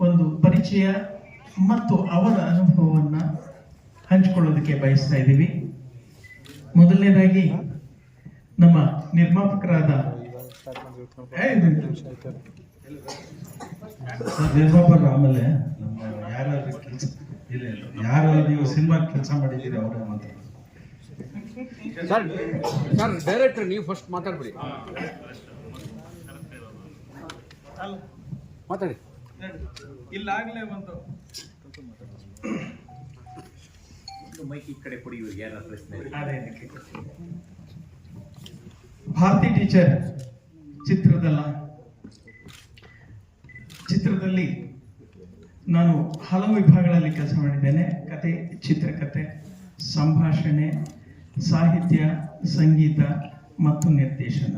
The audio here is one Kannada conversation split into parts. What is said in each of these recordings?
ಒಂದು ಪರಿಚಯ ಮತ್ತು ಅವರ ಅನುಭವವನ್ನು ಹಂಚಿಕೊಳ್ಳೋದಕ್ಕೆ ಬಯಸ್ತಾ ಇದ್ದೀವಿ. ಮೊದಲನೇದಾಗಿ ನಮ್ಮ ನಿರ್ಮಾಪಕರಾದ ನಿರ್ಮಾಪಕ ಆಮೇಲೆ ನಮ್ಮ ಯಾರು ಕೆಲಸ ಇಲ್ಲ ಇಲ್ಲ ಯಾರು ನೀವು ಸಿನಿಮಾ ಕೆಲಸ ಮಾಡಿದ್ದೀರಿ ಅವರೇ ಮಾತಾಡೋದು ಸರ್ ಸರ್ ಡೈರೆಕ್ಟರ್ ನೀವು ಫಸ್ಟ್ ಮಾತಾಡ್ಬಿಡಿ. ಮಾತಾಡಿ. ಇಲ್ಲಾಗಲೇ ಒಂದು ಮೈಕ್ ಈ ಕಡೆ ಕೊಡಿ ಇವ್ರಿಗೆ ಯಾರ ಪ್ರಶ್ನೆ ಭಾರತಿ ಟೀಚರ್ ಚಿತ್ರದಲ್ಲ. ಚಿತ್ರದಲ್ಲಿ ನಾನು ಹಲವು ವಿಭಾಗಗಳಲ್ಲಿ ಕೆಲಸ ಮಾಡಿದ್ದೇನೆ. ಕತೆ ಚಿತ್ರಕತೆ ಸಂಭಾಷಣೆ ಸಾಹಿತ್ಯ ಸಂಗೀತ ಮತ್ತು ನಿರ್ದೇಶನ.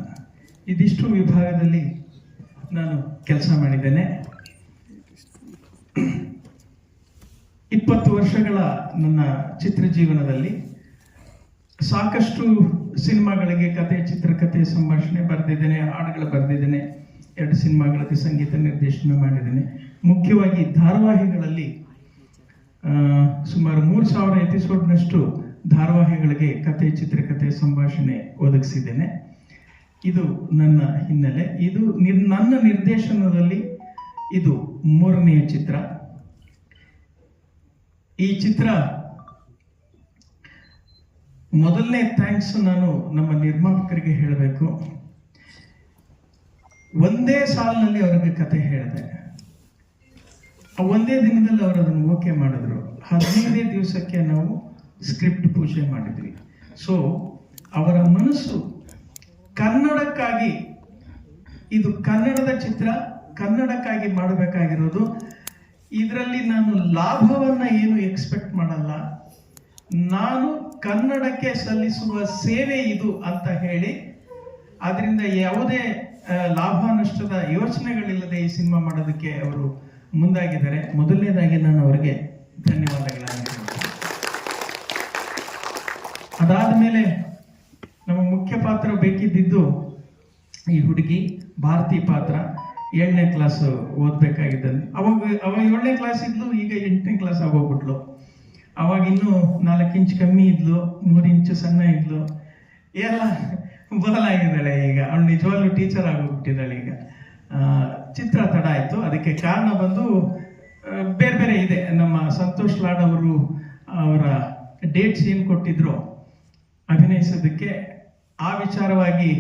ಇದಿಷ್ಟು ವಿಭಾಗದಲ್ಲಿ ನಾನು ಕೆಲಸ ಮಾಡಿದ್ದೇನೆ. ಇಪ್ಪತ್ತು ವರ್ಷಗಳ ನನ್ನ ಚಿತ್ರ ಜೀವನದಲ್ಲಿ ಸಾಕಷ್ಟು ಸಿನಿಮಾಗಳಿಗೆ ಕತೆ ಚಿತ್ರಕಥೆ ಸಂಭಾಷಣೆ ಬರೆದಿದ್ದೇನೆ, ಹಾಡುಗಳು ಬರೆದಿದ್ದೇನೆ, ಎರಡು ಸಿನಿಮಾಗಳಿಗೆ ಸಂಗೀತ ನಿರ್ದೇಶನ ಮಾಡಿದ್ದೇನೆ. ಮುಖ್ಯವಾಗಿ ಧಾರಾವಾಹಿಗಳಲ್ಲಿ ಸುಮಾರು ಮೂರು ಸಾವಿರ ಎಪಿಸೋಡ್ನಷ್ಟು ಧಾರಾವಾಹಿಗಳಿಗೆ ಕತೆ ಚಿತ್ರಕಥೆ ಸಂಭಾಷಣೆ ಒದಗಿಸಿದ್ದೇನೆ. ಇದು ನನ್ನ ಹಿನ್ನೆಲೆ. ಇದು ನಿರ್, ನನ್ನ ನಿರ್ದೇಶನದಲ್ಲಿ ಇದು ಮೂರನೆಯ ಚಿತ್ರ. ಈ ಚಿತ್ರ ಮೊದಲನೇ ಥ್ಯಾಂಕ್ಸ್ ನಾನು ನಮ್ಮ ನಿರ್ಮಾಪಕರಿಗೆ ಹೇಳಬೇಕು. ಒಂದೇ ಸಾಲಿನಲ್ಲಿ ಅವರಿಗೆ ಕತೆ ಹೇಳಿದೆ. ಒಂದೇ ದಿನದಲ್ಲಿ ಅವರು ಅದನ್ನು ಓಕೆ ಮಾಡಿದ್ರು. ಹದಿನೈದೇ ದಿವಸಕ್ಕೆ ನಾವು ಸ್ಕ್ರಿಪ್ಟ್ ಪೂಜೆ ಮಾಡಿದ್ವಿ. ಸೊ ಅವರ ಮನಸ್ಸು ಕನ್ನಡಕ್ಕಾಗಿ, ಇದು ಕನ್ನಡದ ಚಿತ್ರ, ಕನ್ನಡಕ್ಕಾಗಿ ಮಾಡಬೇಕಾಗಿರೋದು ಇದರಲ್ಲಿ ನಾನು ಲಾಭವನ್ನ ಏನು ಎಕ್ಸ್ಪೆಕ್ಟ್ ಮಾಡಲ್ಲ. ನಾನು ಕನ್ನಡಕ್ಕೆ ಸಲ್ಲಿಸುವ ಸೇವೆ ಇದು ಅಂತ ಹೇಳಿ ಅದರಿಂದ ಯಾವುದೇ ಲಾಭ ನಷ್ಟದ ಯೋಚನೆಗಳಿಲ್ಲದೆ ಈ ಸಿನಿಮಾ ಮಾಡೋದಕ್ಕೆ ಅವರು ಮುಂದಾಗಿದ್ದಾರೆ. ಮೊದಲನೇದಾಗಿ ನಾನು ಅವರಿಗೆ ಧನ್ಯವಾದಗಳನ್ನು. ಅದಾದ ಮೇಲೆ ನಮ್ಮ ಮುಖ್ಯ ಪಾತ್ರ ಬೇಕಿದ್ದಿದ್ದು ಈ ಹುಡುಗಿ ಭಾರತಿ ಪಾತ್ರ. ಏಳನೇ ಕ್ಲಾಸ್ ಓದ್ಬೇಕಾಗಿದ್ದ ಅವಾಗ ಅವಾಗ ಏಳನೇ ಕ್ಲಾಸ್ ಇದ್ಲು, ಈಗ ಎಂಟನೇ ಕ್ಲಾಸ್ ಆಗೋಗ್ಬಿಟ್ಲು. ಅವಾಗ ಇನ್ನೂ ನಾಲ್ಕು ಇಂಚ್ ಕಮ್ಮಿ ಇದ್ಲು, ಮೂರು ಇಂಚು ಸಣ್ಣ ಇದ್ಲು. ಎಲ್ಲ ಬದಲಾಗಿದ್ದಾಳೆ ಈಗ. ಅವಳು ನಿಜವಾಗ್ಲೂ ಟೀಚರ್ ಆಗೋಗ್ಬಿಟ್ಟಿದ್ದಾಳೆ ಈಗ. ಚಿತ್ರ ತಡ ಆಯಿತು. ಅದಕ್ಕೆ ಕಾರಣ ಬಂದು ಬೇರೆ ಬೇರೆ ಇದೆ. ನಮ್ಮ ಸಂತೋಷ್ ಲಾಡ್ ಅವರು ಅವರ ಡೇಟ್ಸ್ ಏನು ಕೊಟ್ಟಿದ್ರು, ಅಭಿನಯಿಸೋದಕ್ಕೆ ಆ ವಿಚಾರವಾಗಿ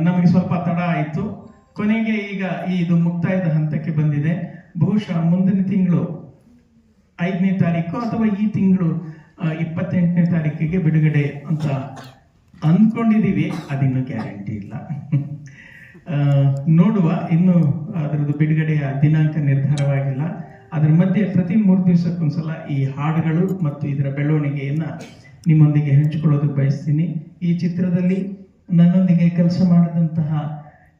ನಮಗೆ ಸ್ವಲ್ಪ ತಡ ಆಯಿತು. ಕೊನೆಗೆ ಈಗ ಇದು ಮುಕ್ತಾಯದ ಹಂತಕ್ಕೆ ಬಂದಿದೆ. ಬಹುಶಃ ಮುಂದಿನ ತಿಂಗಳು ಐದನೇ ತಾರೀಕು ಅಥವಾ ಈ ತಿಂಗಳು ಇಪ್ಪತ್ತೆಂಟನೇ ತಾರೀಕಿಗೆ ಬಿಡುಗಡೆ ಅಂತ ಅಂದ್ಕೊಂಡಿದ್ದೀವಿ. ಅದಿನ್ನೂ ಗ್ಯಾರಂಟಿ ಇಲ್ಲ. ನೋಡುವ. ಇನ್ನು ಅದರದ್ದು ಬಿಡುಗಡೆಯ ದಿನಾಂಕ ನಿರ್ಧಾರವಾಗಿಲ್ಲ. ಅದರ ಮಧ್ಯೆ ಪ್ರತಿ ಮೂರು ದಿವಸಕ್ಕೊಂದ್ಸಲ ಈ ಹಾಡುಗಳು ಮತ್ತು ಇದರ ಬೆಳವಣಿಗೆಯನ್ನು ನಿಮ್ಮೊಂದಿಗೆ ಹಂಚಿಕೊಳ್ಳೋದಕ್ಕೆ ಬಯಸ್ತೀನಿ. ಈ ಚಿತ್ರದಲ್ಲಿ ನನ್ನೊಂದಿಗೆ ಕೆಲಸ ಮಾಡಿದಂತಹ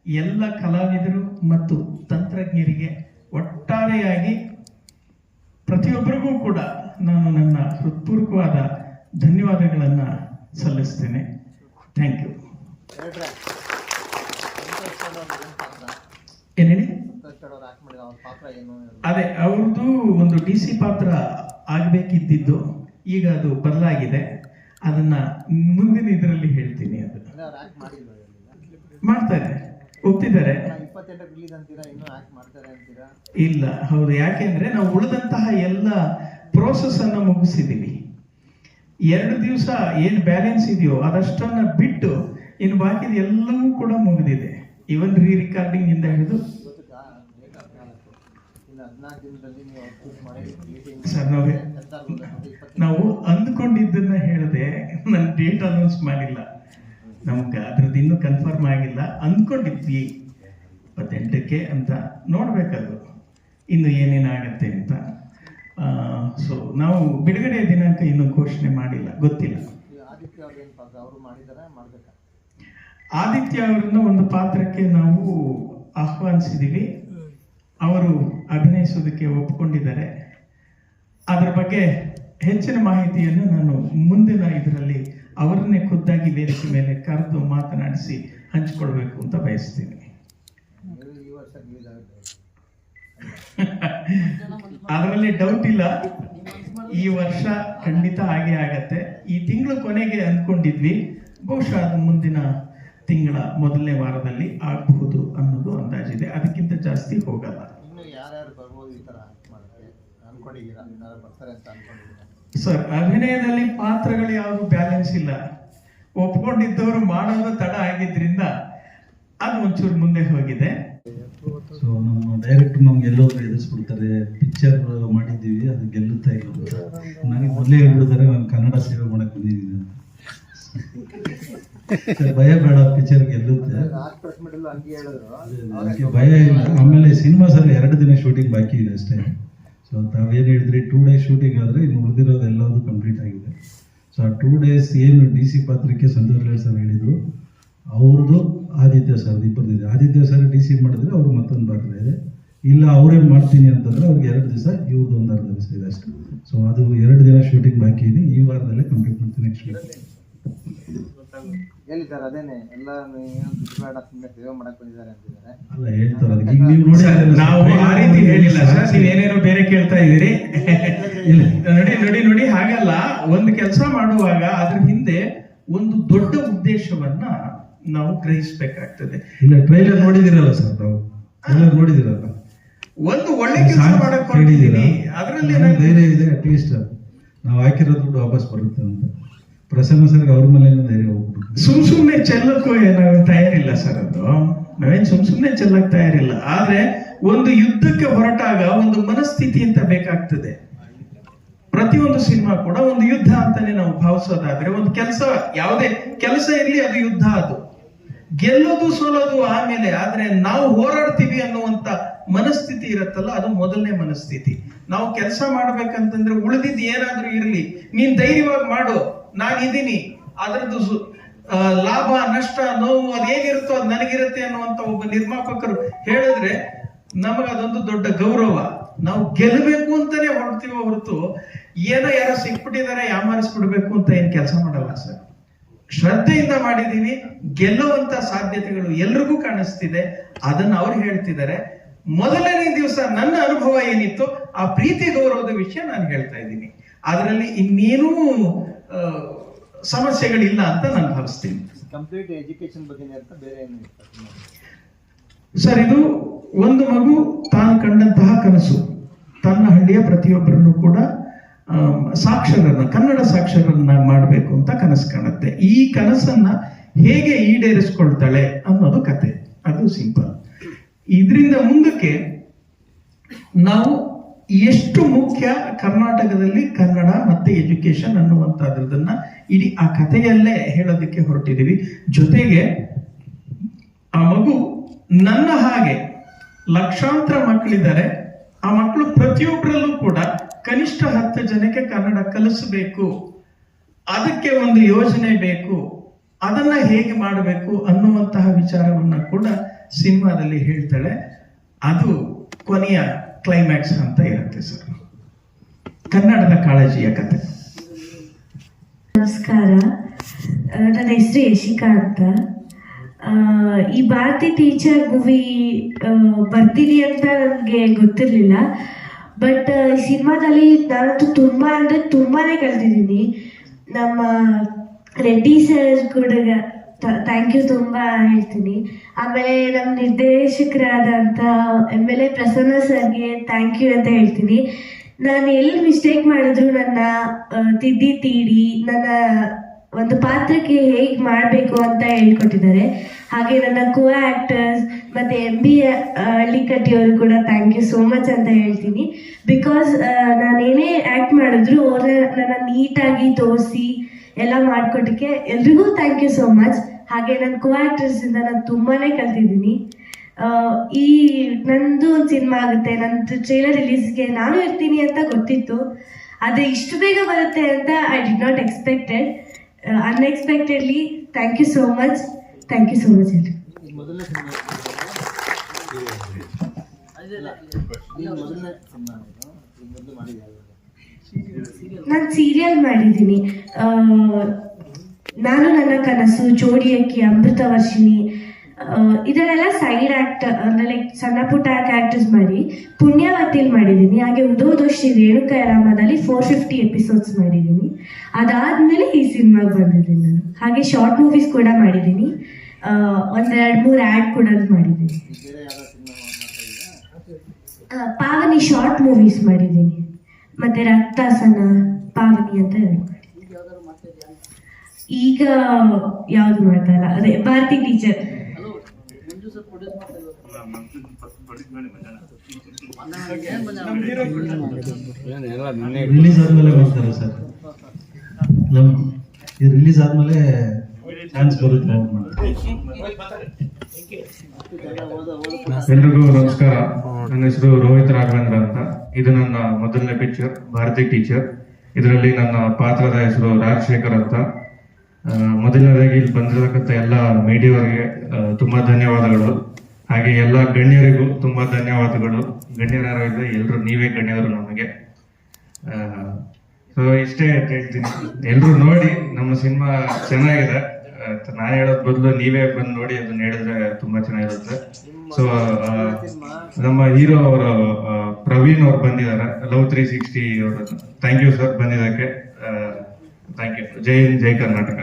ಎಲ್ಲ ಕಲಾವಿದರು ಮತ್ತು ತಂತ್ರಜ್ಞರಿಗೆ ಒಟ್ಟಾರೆಯಾಗಿ ಪ್ರತಿಯೊಬ್ಬರಿಗೂ ಕೂಡ ನಾನು ನನ್ನ ಹೃತ್ಪೂರ್ವಕವಾದ ಧನ್ಯವಾದಗಳನ್ನು ಸಲ್ಲಿಸ್ತೇನೆ ಥ್ಯಾಂಕ್ ಯು ಏನೇಳಿ ಅದೇ, ಅವ್ರದ್ದು ಒಂದು ಡಿ ಸಿ ಪಾತ್ರ ಆಗಬೇಕಿದ್ದಿದ್ದು, ಈಗ ಅದು ಬದಲಾಗಿದೆ. ಅದನ್ನ ಮುಂದಿನ ಇದರಲ್ಲಿ ಹೇಳ್ತೀನಿ ಅದು. ಮಾಡ್ತಾರೆ ಒಪ್ತಿದ್ದಾರೆ ಇಲ್ಲ ಹೌದು. ಯಾಕೆಂದ್ರೆ ನಾವು ಉಳಿದಂತಹ ಎಲ್ಲ ಪ್ರೋಸೆಸ್ ಅನ್ನ ಮುಗಿಸಿದೀವಿ. ಎರಡು ದಿವಸ ಏನ್ ಬ್ಯಾಲೆನ್ಸ್ ಇದೆಯೋ ಅದಷ್ಟನ್ನ ಬಿಟ್ಟು ಇನ್ನು ಬಾಕಿದ ಎಲ್ಲವೂ ಕೂಡ ಮುಗಿದಿದೆ. ಇವನ್ ರೀ ರಿಕಾರ್ಡಿಂಗ್ ಇಂದ ಹಿಡಿದು ಸರ್ ನಾವು ನಾವು ಅಂದ್ಕೊಂಡಿದ್ದನ್ನ ಹೇಳದೆ ನನ್ನ ಡೇಟ್ ಅನೌನ್ಸ್ ಮಾಡಿಲ್ಲ. ನಮ್ಗೆ ಅದ್ರದ್ದು ಇನ್ನೂ ಕನ್ಫರ್ಮ್ ಆಗಿಲ್ಲ ಅಂದ್ಕೊಂಡಿದ್ವಿ ಇಪ್ಪತ್ತೆಂಟಕ್ಕೆ ಅಂತ ನೋಡಬೇಕದು ಇನ್ನು ಏನೇನಾಗತ್ತೆ ಅಂತ. ಸೊ ನಾವು ಬಿಡುಗಡೆ ದಿನಾಂಕ ಇನ್ನೂ ಘೋಷಣೆ ಮಾಡಿಲ್ಲ ಗೊತ್ತಿಲ್ಲ. ಆದಿತ್ಯ ಅವರನ್ನ ಒಂದು ಪಾತ್ರಕ್ಕೆ ನಾವು ಆಹ್ವಾನಿಸಿದೀವಿ. ಅವರು ಅಭಿನಯಿಸೋದಕ್ಕೆ ಒಪ್ಕೊಂಡಿದ್ದಾರೆ. ಅದರ ಬಗ್ಗೆ ಹೆಚ್ಚಿನ ಮಾಹಿತಿಯನ್ನು ನಾನು ಮುಂದಿನ ಇದರಲ್ಲಿ ಅವರನ್ನೇ ಖುದ್ದಾಗಿ ವೇದಿಕೆ ಮೇಲೆ ಕರೆದು ಮಾತನಾಡಿಸಿ ಹಂಚಿಕೊಳ್ಬೇಕು ಅಂತ ಬಯಸ್ತೀನಿ. ಅದರಲ್ಲಿ ಡೌಟ್ ಇಲ್ಲ. ಈ ವರ್ಷ ಖಂಡಿತ ಹಾಗೆ ಆಗತ್ತೆ. ಈ ತಿಂಗಳು ಕೊನೆಗೆ ಅಂದ್ಕೊಂಡಿದ್ವಿ. ಬಹುಶಃ ಅದು ಮುಂದಿನ ತಿಂಗಳ ಮೊದಲನೇ ವಾರದಲ್ಲಿ ಆಗಬಹುದು ಅನ್ನೋದು ಅಂದಾಜಿದೆ. ಅದಕ್ಕಿಂತ ಜಾಸ್ತಿ ಹೋಗಲ್ಲ. ಇನ್ನು ಯಾರ್ಯಾರು ಬರ್ಬೋದು ಈ ತರ ಮಾಡೋಕ್ಕೆ ಅನ್ಕೊಂಡಿದ್ದೀರಾ? ಬರ್ತಾರೆ ಅಂತ ಅನ್ಕೊಂಡಿದ್ದೀರಾ? ಸರ್ ಅಭಿನಯದಲ್ಲಿ ಪಾತ್ರಗಳು ಯಾವುದು ಬ್ಯಾಲೆನ್ಸ್ ಇಲ್ಲ. ಒಪ್ಕೊಂಡಿದ್ದವರು ಮಾಡೋದು ತಡ ಆಗಿದ್ರಿಂದ ಅದು ಒಂಚೂರು ಮುಂದೆ ಹೋಗಿದೆ. ಸೊ ನಮ್ಮ ಡೈರೆಕ್ಟ್ ನಮ್ಗೆ ಎಲ್ಲೋದ್ರು ಎದುರಿಸ್ಬಿಡ್ತಾರೆ. ಪಿಕ್ಚರ್ ಮಾಡಿದ್ದೀವಿ ಅದು ಗೆಲ್ಲುತ್ತಾ ಇಲ್ಲ ಅಂತ. ನನಗೆ ಮೊದಲೇ ಹೇಳ್ಬಿಡ್ತಾರೆ ನಾನು ಕನ್ನಡ ಸೇವೆ ಮಾಡಕ್ ಬಂದಿದ್ದೀನಿ ಅಂತ. ಸರ್, ಭಯ ಬೇಡ ಪಿಕ್ಚರ್ ಗೆಲ್ಲುತ್ತೆ. ಅದಕ್ಕೆ ಭಯ ಇಲ್ಲ. ಆಮೇಲೆ ಸಿನಿಮಾಸಲ್ಲಿ ಎರಡು ದಿನ ಶೂಟಿಂಗ್ ಬಾಕಿ ಇದೆ ಅಷ್ಟೇ. ಸೊ ತಾವೇನು ಹೇಳಿದ್ರಿ ಟೂ ಡೇಸ್ ಶೂಟಿಂಗ್ ಆದರೆ ಇನ್ನು ಉಳಿದಿರೋದು ಎಲ್ಲವೂ ಕಂಪ್ಲೀಟ್ ಆಗಿದೆ. ಸೊ ಆ ಟೂ ಡೇಸ್ ಏನು ಡಿ ಸಿ ಪಾತ್ರಕ್ಕೆ ಸಂತೋಷ್ ಲಾಲ್ ಸರ್ ಹೇಳಿದ್ರು ಅವ್ರದ್ದು ಆದಿತ್ಯ ಸರ್ ಇಬ್ಬರದಿದೆ ಆದಿತ್ಯ ಸರ್ ಡಿ ಸಿ ಮಾಡಿದ್ರೆ ಅವ್ರು ಮತ್ತೊಂದು ಪಾತ್ರ ಇದೆ ಇಲ್ಲ ಅವರೇ ಮಾಡ್ತೀನಿ ಅಂತಂದ್ರೆ ಅವ್ರಿಗೆ ಎರಡು ದಿವಸ ಇವ್ರದ್ದು ಒಂದು ಅರ್ಧ ದಿವಸ ಇದೆ ಅಷ್ಟು. ಸೊ ಅದು ಎರಡು ದಿನ ಶೂಟಿಂಗ್ ಬಾಕಿ ಇದೆ. ಈ ವಾರದಲ್ಲೇ ಕಂಪ್ಲೀಟ್ ಮಾಡ್ತೀನಿ ನೆಕ್ಸ್ಟ್ ಹೇಳಿದ್ದಾರೆ ಅದೇನೆ. ಎಲ್ಲ ಏನು ಬೇಡ ಸುಮ್ಮನೆ ಸೇವೆ ಮಾಡಕ್ ಬಂದಿದ್ದಾರೆ ಅಂತಿದ್ದಾರೆ. ಅಲ್ಲ ಹೇಳ್ತಾರೆ ಅದಕ್ಕೆ ಈಗ ನೀವು ನೋಡಿ ನಾವು ಆ ರೀತಿ ಹೇಳಿಲ್ಲ ಸರ್. ನೀವೇನೇನೋ ಬೇರೆ ಕೇಳ್ತಾ ಇದ್ದೀರಿ. ಇಲ್ಲ. ನೋಡಿ ನೋಡಿ ನೋಡಿ ಹಾಗಲ್ಲ. ಒಂದು ಕೆಲಸ ಮಾಡುವಾಗ ಅದ್ರ ಹಿಂದೆ ಒಂದು ದೊಡ್ಡ ಉದ್ದೇಶವನ್ನ ನಾವು ಗ್ರಹಿಸ್ಬೇಕಾಗ್ತದೆ. ಇಲ್ಲ ಟ್ರೈಲರ್ ನೋಡಿದಿರಲ್ಲ ಸರ್ ನಾವು ಟ್ರೈಲರ್ ನೋಡಿದಿರಲ್ಲ? ಒಂದು ಒಳ್ಳೆ ಕೆಲಸ ಮಾಡಕ್ ಅದರಲ್ಲಿ ನಮ್ಗೆ ಧೈರ್ಯ ಇದೆ ಅಟ್ಲೀಸ್ಟ್ ನಾವು ಹಾಕಿರೋ ದುಡ್ಡು ವಾಪಸ್ ಬರುತ್ತೆ ಅಂತ. ಪ್ರಸನ್ನ ಸರ್ ಅವ್ರ ಮೇಲೆ ಧೈರ್ಯ ಹೋಗ್ಬಿಟ್ಟು. ಸುಮ್ ಸುಮ್ನೆ ಚೆಲ್ಲಕ್ಕೂ ನಾವು ತಯಾರಿಲ್ಲ ಸರ್ ಅದು. ನಾವೇನ್ ಸುಮ್ ಸುಮ್ನೆ ಚೆಲ್ಲಕ್ ತಯಾರಿಲ್ಲ. ಆದ್ರೆ ಒಂದು ಯುದ್ಧಕ್ಕೆ ಹೊರಟಾಗ ಒಂದು ಮನಸ್ಥಿತಿ ಅಂತ ಬೇಕಾಗ್ತದೆ. ಪ್ರತಿಯೊಂದು ಸಿನಿಮಾ ಕೂಡ ಒಂದು ಯುದ್ಧ ಅಂತಾನೆ ನಾವು ಭಾವಿಸೋದಾದ್ರೆ ಒಂದು ಕೆಲಸ, ಯಾವುದೇ ಕೆಲಸ ಇರ್ಲಿ ಅದು ಯುದ್ಧ ಅದು. ಗೆಲ್ಲೋದು ಸೋಲೋದು ಆಮೇಲೆ ಆದ್ರೆ ನಾವು ಹೋರಾಡ್ತೀವಿ ಅನ್ನುವಂತ ಮನಸ್ಥಿತಿ ಇರತ್ತಲ್ಲ, ಅದು ಮೊದಲನೇ ಮನಸ್ಥಿತಿ. ನಾವು ಕೆಲಸ ಮಾಡ್ಬೇಕಂತಂದ್ರೆ ಉಳಿದಿದ್ದು ಏನಾದ್ರೂ ಇರ್ಲಿ, ನೀನ್ ಧೈರ್ಯವಾಗಿ ಮಾಡು, ನಾನಿದ್ದೀನಿ. ಅದರದ್ದು ಲಾಭ, ನಷ್ಟ, ನೋವು, ಅದು ಹೇಗಿರುತ್ತೋ ಅದು ನನಗಿರುತ್ತೆ ಅನ್ನುವಂತ ಒಬ್ಬ ನಿರ್ಮಾಪಕರು ಹೇಳಿದ್ರೆ ನಮಗೆ ಅದೊಂದು ದೊಡ್ಡ ಗೌರವ. ನಾವು ಗೆಲ್ಲಬೇಕು ಅಂತಾನೆ ಹೊರಡ್ತೀವೋ ಹೊರತು ಏನೋ ಯಾರೋ ಸಿಕ್ಬಿಟ್ಟಿದ್ದಾರೆ, ಯಾಮಾರಿಸ್ಬಿಡ್ಬೇಕು ಅಂತ ಏನ್ ಕೆಲಸ ಮಾಡಲ್ಲ ಸರ್. ಶ್ರದ್ಧೆಯಿಂದ ಮಾಡಿದೀವಿ, ಗೆಲ್ಲುವಂತ ಸಾಧ್ಯತೆಗಳು ಎಲ್ರಿಗೂ ಕಾಣಿಸ್ತಿದೆ. ಅದನ್ನ ಅವ್ರು ಹೇಳ್ತಿದ್ದಾರೆ. ಮೊದಲನೇ ದಿವಸ ನನ್ನ ಅನುಭವ ಏನಿತ್ತು ಆ ಪ್ರೀತಿ ಗೌರವದ ವಿಷಯ ನಾನು ಹೇಳ್ತಾ ಇದ್ದೀನಿ. ಅದರಲ್ಲಿ ಇನ್ನೇನೂ ಸಮಸ್ಯೆಗಳಿಲ್ಲ ಅಂತ ನಾನು ಭಾವಿಸ್ತೀನಿ. ಕಂಪ್ಲೀಟ್ ಎಜುಕೇಶನ್ ಬಗ್ಗೆ ಅಂತ ಬೇರೆ ಸರ್ ಇದು ಒಂದು ಮಗು ತಾನು ಕಂಡಂತಹ ಕನಸು. ತನ್ನ ಹಳ್ಳಿಯ ಪ್ರತಿಯೊಬ್ಬರನ್ನು ಕೂಡ ಸಾಕ್ಷರನ್ನ ಕನ್ನಡ ಸಾಕ್ಷರರನ್ನ ಮಾಡಬೇಕು ಅಂತ ಕನಸು ಕಾಣುತ್ತೆ. ಈ ಕನಸನ್ನ ಹೇಗೆ ಈಡೇರಿಸ್ಕೊಳ್ತಾಳೆ ಅನ್ನೋದು ಕತೆ. ಅದು ಸಿಂಪಲ್ ಇದರಿಂದ ಮುಂದಕ್ಕೆ ನಾವು ಎಷ್ಟು ಮುಖ್ಯ ಕರ್ನಾಟಕದಲ್ಲಿ ಕನ್ನಡ ಮತ್ತೆ ಎಜುಕೇಶನ್ ಅನ್ನುವಂಥದ್ರದನ್ನ ಇಡೀ ಆ ಕಥೆಯಲ್ಲೇ ಹೇಳೋದಕ್ಕೆ ಹೊರಟಿದ್ದೀವಿ ಜೊತೆಗೆ ಆ ಮಗು ನನ್ನ ಹಾಗೆ ಲಕ್ಷಾಂತರ ಮಕ್ಕಳಿದ್ದಾರೆ. ಆ ಮಕ್ಕಳು ಪ್ರತಿಯೊಬ್ಬರಲ್ಲೂ ಕೂಡ ಕನಿಷ್ಠ ಹತ್ತು ಜನಕ್ಕೆ ಕನ್ನಡ ಕಲಿಸಬೇಕು. ಅದಕ್ಕೆ ಒಂದು ಯೋಜನೆ ಬೇಕು. ಅದನ್ನ ಹೇಗೆ ಮಾಡಬೇಕು ಅನ್ನುವಂತಹ ವಿಚಾರವನ್ನ ಕೂಡ ಸಿನಿಮಾದಲ್ಲಿ ಹೇಳ್ತಾಳೆ. ಅದು ಕೊನೆಯ ಕ್ಲೈಮ್ಯಾಕ್ಸ್ ಅಂತ ಇರುತ್ತೆ ಸರ್. ಕನ್ನಡದ ಕಾಳಜಿಯ ಕತೆ. ನಮಸ್ಕಾರ. ನನ್ನ ಹೆಸರು ಯಶಿಕಾ ಅಂತ. ಈ ಭಾರತಿ ಟೀಚರ್ ಮೂವಿ ಬರ್ತೀನಿ ಅಂತ ನನಗೆ ಗೊತ್ತಿರಲಿಲ್ಲ. ಬಟ್ ಈ ಸಿನಿಮಾದಲ್ಲಿ ನಾನಂತೂ ತುಂಬ ಅಂದರೆ ತುಂಬಾ ಕಲ್ತಿದ್ದೀನಿ. ನಮ್ಮ ರೆಡ್ಡಿ ಸರ್ ಕೂಡ ಥ್ಯಾಂಕ್ ಯು ತುಂಬ ಹೇಳ್ತೀನಿ. ಆಮೇಲೆ ನಮ್ಮ ನಿರ್ದೇಶಕರಾದಂಥ ಎಂ ಎಲ್ ಎ ಪ್ರಸನ್ನ ಸರ್ಗೆ ಥ್ಯಾಂಕ್ ಯು ಅಂತ ಹೇಳ್ತೀನಿ. ನಾನು ಎಲ್ಲಿ ಮಿಸ್ಟೇಕ್ ಮಾಡಿದ್ರು ನನ್ನ ತಿದ್ದಿ ತೀಡಿ, ನನ್ನ ಒಂದು ಪಾತ್ರಕ್ಕೆ ಹೇಗೆ ಮಾಡಬೇಕು ಅಂತ ಹೇಳ್ಕೊಟ್ಟಿದ್ದಾರೆ. ಹಾಗೆ ನನ್ನ ಕೋ ಆ್ಯಕ್ಟರ್ಸ್ ಮತ್ತು ಎಂ ಬಿ ಹಳ್ಳಿಕಟ್ಟಿಯವರು ಕೂಡ ಥ್ಯಾಂಕ್ ಯು ಸೋ ಮಚ್ ಅಂತ ಹೇಳ್ತೀನಿ. ಬಿಕಾಸ್ ನಾನೇನೇ ಆ್ಯಕ್ಟ್ ಮಾಡಿದ್ರು ಅವ್ರನ್ನ ನನ್ನ ನೀಟಾಗಿ ತೋರಿಸಿ ಎಲ್ಲ ಮಾಡ್ಕೊಟ್ಟಕ್ಕೆ ಎಲ್ರಿಗೂ ಥ್ಯಾಂಕ್ ಯು ಸೋ ಮಚ್ ಹಾಗೆ ನನ್ನ ಕೋ ಆ್ಯಕ್ಟರ್ಸಿಂದ ನಾನು ತುಂಬಾ ಕಲ್ತಿದ್ದೀನಿ. ಈ ನಂದು ಒಂದು ಸಿನಿಮಾ ಆಗುತ್ತೆ, ನಂದು ಟ್ರೇಲರ್ ರಿಲೀಸ್ಗೆ ನಾನು ಇರ್ತೀನಿ ಅಂತ ಗೊತ್ತಿತ್ತು. ಆದರೆ ಇಷ್ಟು ಬೇಗ ಬರುತ್ತೆ ಅಂತ I did not expected unexpectedly thank you so much thank you so much ಈ ಮೊದಲನೇ ನಾನು ಸೀರಿಯಲ್ ಮಾಡಿದ್ದೀನಿ. ನಾನು ನನ್ನ ಕನಸು, ಜೋಡಿ ಅಕ್ಕಿ, ಅಮೃತ ವರ್ಷಿಣಿ ಇದನ್ನೆಲ್ಲ ಸೈಡ್ ಆಕ್ಟ್ ಅಂದ್ರೆ ಲೈಕ್ ಸಣ್ಣ ಪುಟ್ಟ ಕ್ಯಾರೆಕ್ಟರ್ಸ್ ಮಾಡಿ, ಪುಣ್ಯವತಿಲ್ ಮಾಡಿದ್ದೀನಿ. ಹಾಗೆ ಉದೋದೋಷಿ ರೇಣುಕಾ ರಾಮದಲ್ಲಿ ಫೋರ್ ಫಿಫ್ಟಿ ಎಪಿಸೋಡ್ಸ್ ಮಾಡಿದ್ದೀನಿ. ಅದಾದ್ಮೇಲೆ ಈ ಸಿನಿಮಾ ಬಂದಿದ್ದೀನಿ ನಾನು. ಹಾಗೆ ಶಾರ್ಟ್ ಮೂವೀಸ್ ಕೂಡ ಮಾಡಿದ್ದೀನಿ. ಒಂದೆರಡು ಮೂರು ಆ್ಯಡ್ ಕೂಡ ಮಾಡಿದ್ದೀನಿ. ಪಾವನಿ ಶಾರ್ಟ್ ಮೂವೀಸ್ ಮಾಡಿದ್ದೀನಿ. ಮತ್ತೆ ರಕ್ತಾಸನ ಪಾವನಿ ಅಂತ. ಈಗ ಯಾವ್ದು ಮಾಡ್ತಾ ಇಲ್ಲ? ಅದೇ ಭಾರತಿ ಟೀಚರ್ ರಿಲೀಸ್ ಆದ್ಮೇಲೆ ಬರ್ತಾರೆ ಸರ್. ಈ ರಿಲೀಸ್ ಆದ್ಮೇಲೆ ಚಾನ್ಸ್ ಬರುತ್ತೆ ಎಲ್ರಿಗೂ ನಮಸ್ಕಾರ. ನನ್ನ ಹೆಸರು ರೋಹಿತ್ ರಾಘವೇಂದ್ರ ಅಂತ. ಇದು ನನ್ನ ಮೊದಲನೇ ಪಿಕ್ಚರ್ ಭಾರತಿ ಟೀಚರ್ ಇದರಲ್ಲಿ ನನ್ನ ಪಾತ್ರದ ಹೆಸರು ರಾಜಶೇಖರ್ ಅಂತ. ಮೊದಲನೇದಾಗಿ ಇಲ್ಲಿ ಬಂದಿರತಕ್ಕಂಥ ಎಲ್ಲ ಮೀಡಿಯಾವರಿಗೆ ತುಂಬಾ ಧನ್ಯವಾದಗಳು. ಹಾಗೆ ಎಲ್ಲ ಗಣ್ಯರಿಗೂ ತುಂಬಾ ಧನ್ಯವಾದಗಳು. ಗಣ್ಯರಾರು ಎಲ್ಲರೂ ನೀವೇ ಗಣ್ಯರು ನಮಗೆ. ಸೊ ಇಷ್ಟೇ ಹೇಳ್ತೀನಿ. ಎಲ್ಲರೂ ನೋಡಿ ನಮ್ಮ ಸಿನಿಮಾ ಚೆನ್ನಾಗಿದೆ. ನಾನು ಹೇಳೋದ್ ಬದಲು ನೀವೇ ಬಂದು ನೋಡಿ ಅದನ್ನ ಹೇಳಿದ್ರೆ ತುಂಬಾ ಚೆನ್ನಾಗಿರುತ್ತೆ. ಸೊ ನಮ್ಮ ಹೀರೋ ಅವರು ಪ್ರವೀಣ್ ಅವ್ರು ಬಂದಿದ್ದಾರೆ ಲವ್ ತ್ರೀ ಸಿಕ್ಸ್ಟಿ ಅವರು ಥ್ಯಾಂಕ್ ಯು ಸರ್ ಬಂದಿದ್ದಕ್ಕೆ. ಥ್ಯಾಂಕ್ ಯು ಜೈ ಹಿಂದ್, ಜೈ ಕರ್ನಾಟಕ.